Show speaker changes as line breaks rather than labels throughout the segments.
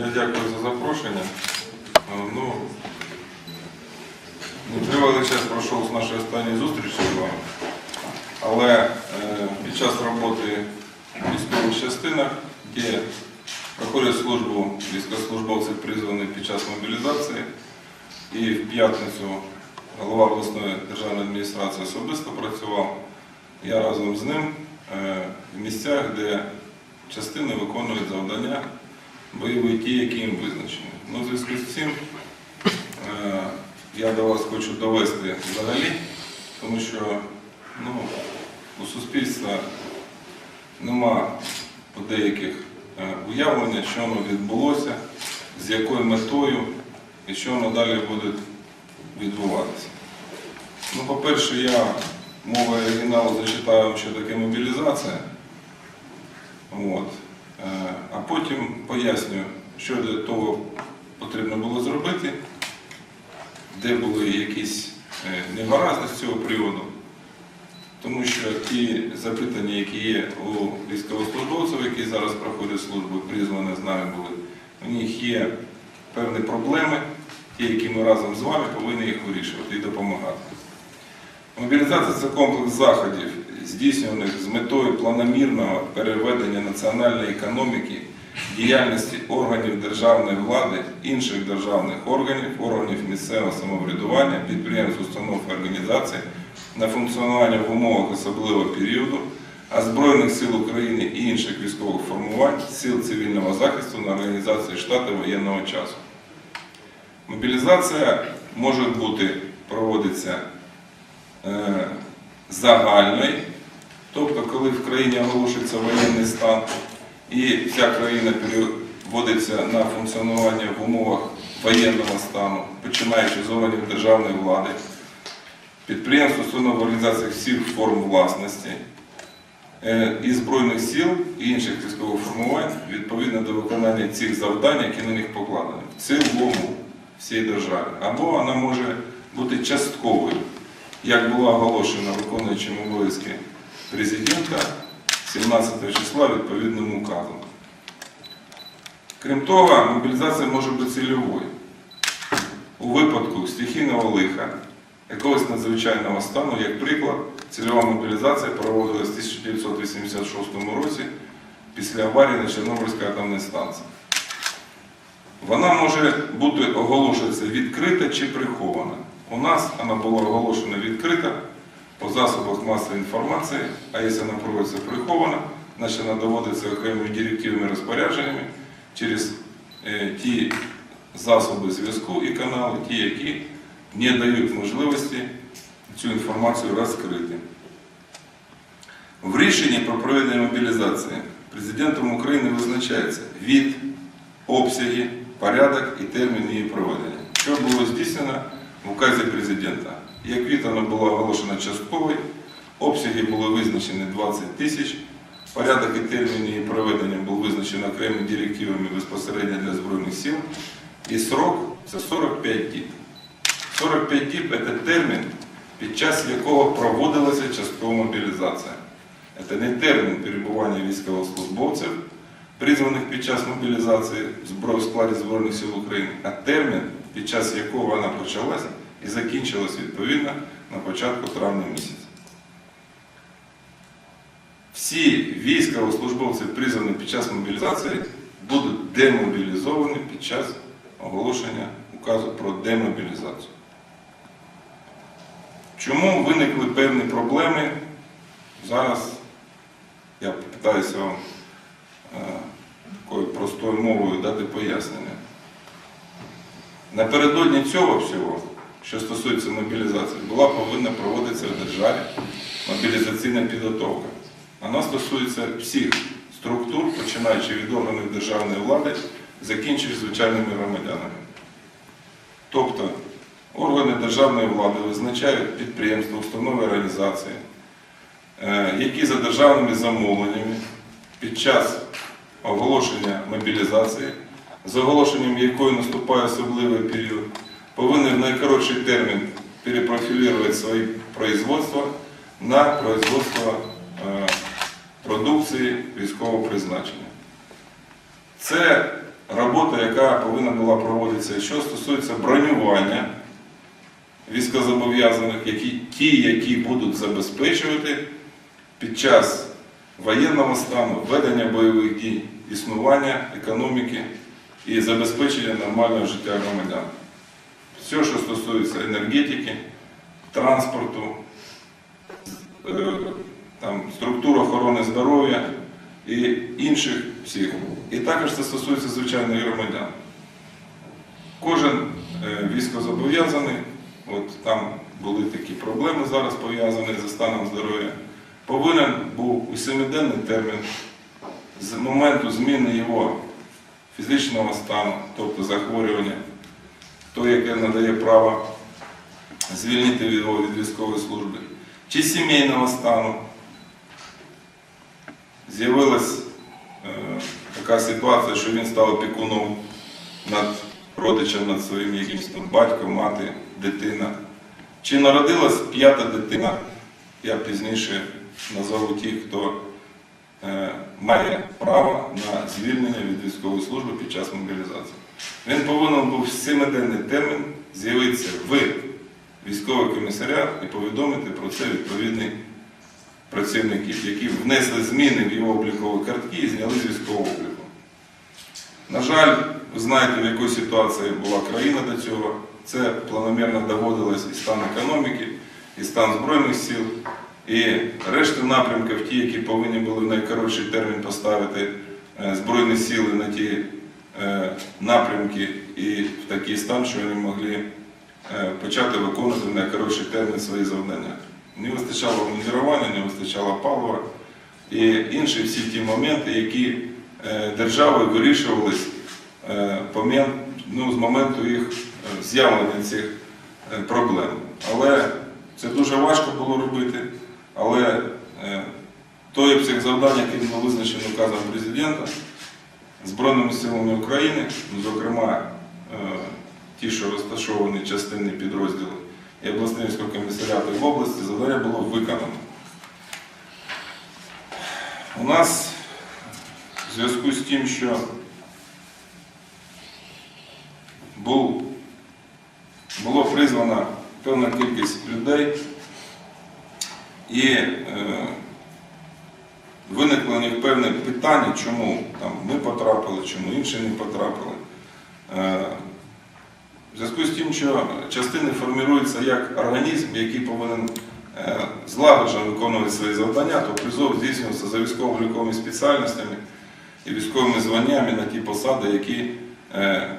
Я дякую за запрошення. Е, Ну, Тривалий час пройшов з нашої останньої зустрічі з вами, але е, під час роботи в військових частинах, де проходять службу військовослужбовці призвані під час мобілізації, і в п'ятницю голова обласної державної адміністрації особисто працював. Я разом з ним е, в місцях, де частини виконують завдання бойові ті, які їм визначені. Ну, в зв'язку з цим е, я до вас хочу довести взагалі, тому що ну, у суспільства нема у деяких е, уявлення, що воно відбулося, з якою метою і що воно далі буде відбуватися. Ну, по-перше, я мовою оригіналу зачитаю що таке мобілізація. Е, А потім поясню, що для того потрібно було зробити, де були якісь е, негаразди з цього приводу. Тому що ті запитання, які є у військовослужбовців, які зараз проходять службу, призвані з нами були, у них є певні проблеми, ті, які ми разом з вами повинні їх вирішувати і допомагати. Мобілізація це комплекс заходів, здійснюваних з метою планомірного переведення національної економіки, діяльності органів державної влади, інших державних органів, органів місцевого самоврядування, підприємств, установ і організацій на функціонування в умовах особливого періоду, а Збройних сил України і інших військових формувань, сил цивільного захисту на організації штату воєнного часу. Мобілізація може бути проводиться е, загальної, тобто коли в країні оголошується воєнний стан і вся країна переводиться на функціонування в умовах воєнного стану, починаючи з органів державної влади, підприємств, установ організацій всіх форм власності е, і Збройних сил і інших військових формувань відповідно до виконання цих завдань, які на них покладені, в цілому всій державі. Або вона може бути частковою, як було оголошено виконуючим обов'язки президента 17 числа відповідним указом. Крім того, мобілізація може бути цільовою. У випадку стихійного лиха, якогось надзвичайного стану, як приклад, цільова мобілізація проводилась в 1986 році після аварії на Чорнобильській атомній станції. Вона може бути оголошуватися відкрита чи прихована. У нас вона була оголошена відкрита по засобах масової інформації, а якщо вона проводиться прихована, значить вона доводиться окремими директивними розпорядженнями через е, ті засоби зв'язку і канали, ті, які не дають можливості цю інформацію розкрити. В рішенні про проведення мобілізації президентом України визначається від, обсяги, порядок і термін її проведення. Що було здійснено в указі президента. Як від воно було оголошено частковий, обсяги були визначені 20 тисяч, порядок і термін її проведення був визначений окремими директивами безпосередньо для Збройних сил. І срок це 45 діб. 45 діб це термін, під час якого проводилася часткова мобілізація. Це не термін перебування військовослужбовців, призваних під час мобілізації в складі Збройних сил України, а термін, під час якого вона почалася і закінчилась відповідно на початку травня місяця. Всі військовослужбовці, призвані під час мобілізації, будуть демобілізовані під час оголошення указу про демобілізацію. Чому виникли певні проблеми? Зараз я питаюся вам е, такою простою мовою дати пояснення. Напередодні цього всього, що стосується мобілізації, була повинна проводитися в державі мобілізаційна підготовка. Вона стосується всіх структур, починаючи від органів державної влади, закінчуючи звичайними громадянами. Тобто органи державної влади визначають підприємства, установи організації, е, які за державними замовленнями під час оголошення мобілізації, з оголошенням якої наступає особливий період, повинні в найкоротший термін перепрофілювати свої производства на производство е, продукції військового призначення. Це робота, яка повинна була проводитися, що стосується бронювання військовозобов'язаних, які, ті, які будуть забезпечувати під час воєнного стану, ведення бойових дій, існування економіки і забезпечення нормального життя громадян. Все, що стосується енергетики, транспорту, е, там, структур охорони здоров'я і інших всіх. І також це стосується звичайних громадян. Кожен е, військовозобов'язаний, от там були такі проблеми зараз пов'язані зі станом здоров'я, повинен був у семиденний термін з моменту зміни його фізичного стану, тобто захворювання, то, яке надає право звільнити його від військової служби, чи сімейного стану. З'явилась е, така ситуація, що він став опікуном над родичем, над своїм якимось там батьком, мати, дитина. Чи народилась п'ята дитина, я пізніше назову ті, хто е, має право на звільнення від військової служби під час мобілізації. Він повинен був в семиденний термін з'явитися в військовий комісаріат і повідомити про це відповідний працівників, які внесли зміни в його облікові картки і зняли з військового обліку. На жаль, ви знаєте, в якій ситуації була країна до цього. Це планомірно доводилось і стан економіки, і стан Збройних сил, і решта напрямків, ті, які повинні були в найкоротший термін поставити е, Збройні сили на ті напрямки і в такий стан, що вони могли е, почати виконувати в найкоротший термін свої завдання. Не вистачало обмундирування, не вистачало палива і інші всі ті моменти, які е, державою вирішувались е, ну, з моменту їх е, з'явлення цих е, проблем. Але це дуже важко було робити, але е, той обсяг завдань, який був визначений указом президента, Збройними силами України, зокрема е, ті, що розташовані частини підрозділу і обласний військовий комісаріат в області, завдання було виконано. У нас в зв'язку з тим, що був, було призвано певна кількість людей і е, них певне питання, чому там, ми потрапили, чому інші не потрапили. Е, в зв'язку з тим, що частини формуються як організм, який повинен е, злагоджено виконувати свої завдання, то призов здійснювався за військово-обліковими спеціальностями і військовими званнями на ті посади, які е,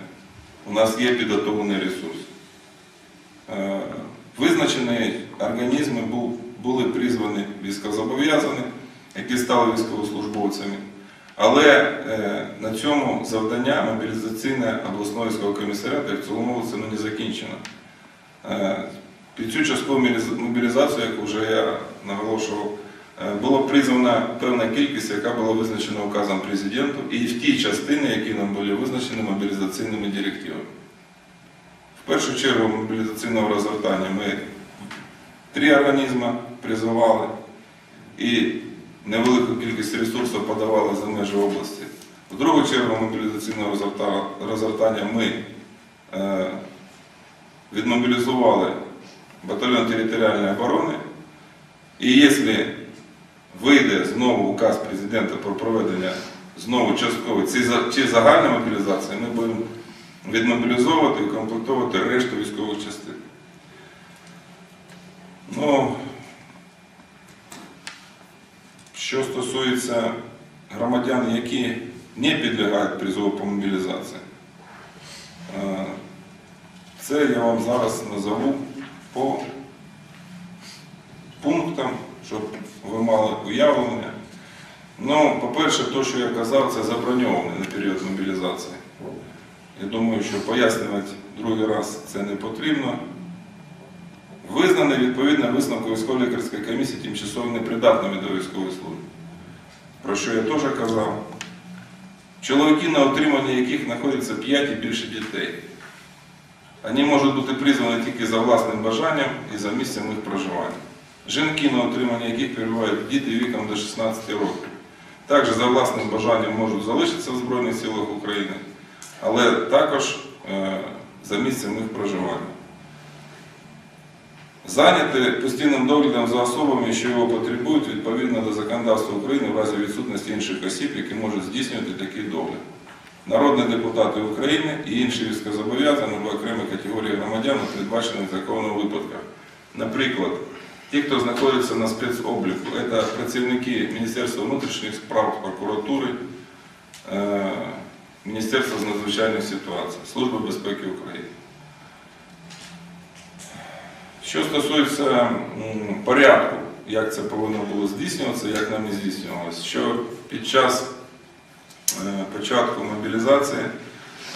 у нас є підготовлений ресурс. Визначені організми були призвані військовозобов'язані, які стали військовослужбовцями. Але е, на цьому завдання мобілізаційне обласного військового комісаріату в цілому це ну, не закінчено. Е, під цю часткову мобілізацію, як вже я наголошував, е, було призвана певна кількість, яка була визначена указом президенту, і в ті частини, які нам були визначені мобілізаційними директивами. В першу чергу мобілізаційного розгортання ми три організми призивали і невелику кількість ресурсів подавали за межі області. В другу чергу мобілізаційного розгортання ми е, відмобілізували батальйон територіальної оборони. І якщо вийде знову указ президента про проведення знову часткової чи, загальної мобілізації, ми будемо відмобілізовувати і комплектувати решту військових частин. Ну, що стосується громадян, які не підлягають призову по мобілізації, е, це я вам зараз назову по пунктам, щоб ви мали уявлення. Ну, по-перше, те, що я казав, це заброньоване на період мобілізації. Я думаю, що пояснювати другий раз це не потрібно. Визнаний відповідно висновку військово-лікарської комісії тимчасово непридатними до військової служби. Про що я теж казав. Чоловіки, на отриманні яких знаходяться 5 і більше дітей. Вони можуть бути призвані тільки за власним бажанням і за місцем їх проживання. Жінки, на отриманні яких перебувають діти віком до 16 років. Також за власним бажанням можуть залишитися в Збройних силах України але також е, за місцем їх проживання. Зайняти постійним доглядом за особами, що його потребують відповідно до законодавства України в разі відсутності інших осіб, які можуть здійснювати такий догляд. Народні депутати України і інші військовозобов'язані в окремій категорії громадян у передбачених законом випадках. Наприклад, ті, хто знаходиться на спецобліку, це працівники Міністерства внутрішніх справ, прокуратури, е, Міністерства з надзвичайних ситуацій, Служби безпеки України. Що стосується порядку, як це повинно було здійснюватися, як нам і здійснювалося, що під час е, початку мобілізації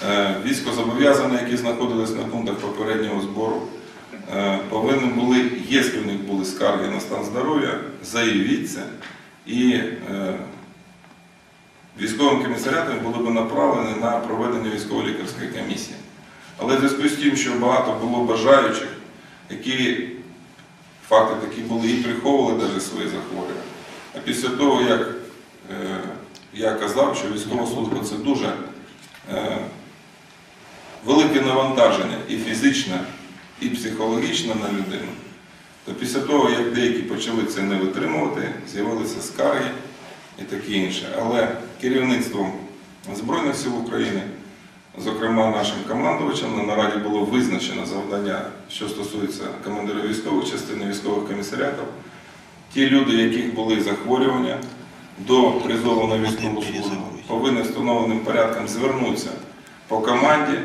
е, військовозобов'язані, які знаходились на пунктах попереднього збору, е, повинні були, якщо в них були скарги на стан здоров'я, заявити це і військовим комісаріатом були б направлені на проведення військово-лікарської комісії. Але в зв'язку з тим, що багато було бажаючих, які факти такі були і приховували навіть свої захворювання. А після того, як е, я казав, що військова служба це дуже е, велике навантаження і фізичне, і психологічне на людину, то після того, як деякі почали це не витримувати, з'явилися скарги і таке інше. Але керівництвом Збройних сил України, зокрема нашим командувачем, на нараді було визначено завдання, що стосується командирів військових частин військових комісаріатів. Ті люди, яких були захворювання до призову на військову службу, повинні встановленим порядком звернутися по команді,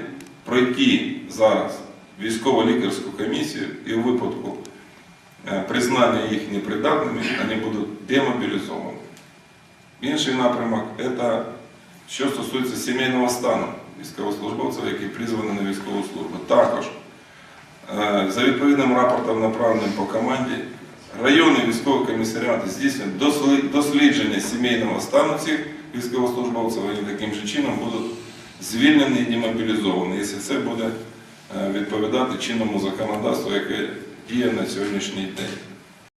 пройти зараз військово-лікарську комісію і у випадку е, признання їх непридатними, вони будуть демобілізовані. Інший напрямок це що стосується сімейного стану військовослужбовців, які призвані на військову службу. Також е, за відповідним рапортом, направленим по команді, районні військові комісаріати здійснюють дослідження сімейного стану цих військовослужбовців, вони таким же чином будуть звільнені і демобілізовані, якщо це буде е, відповідати чинному законодавству, яке діє на сьогоднішній день.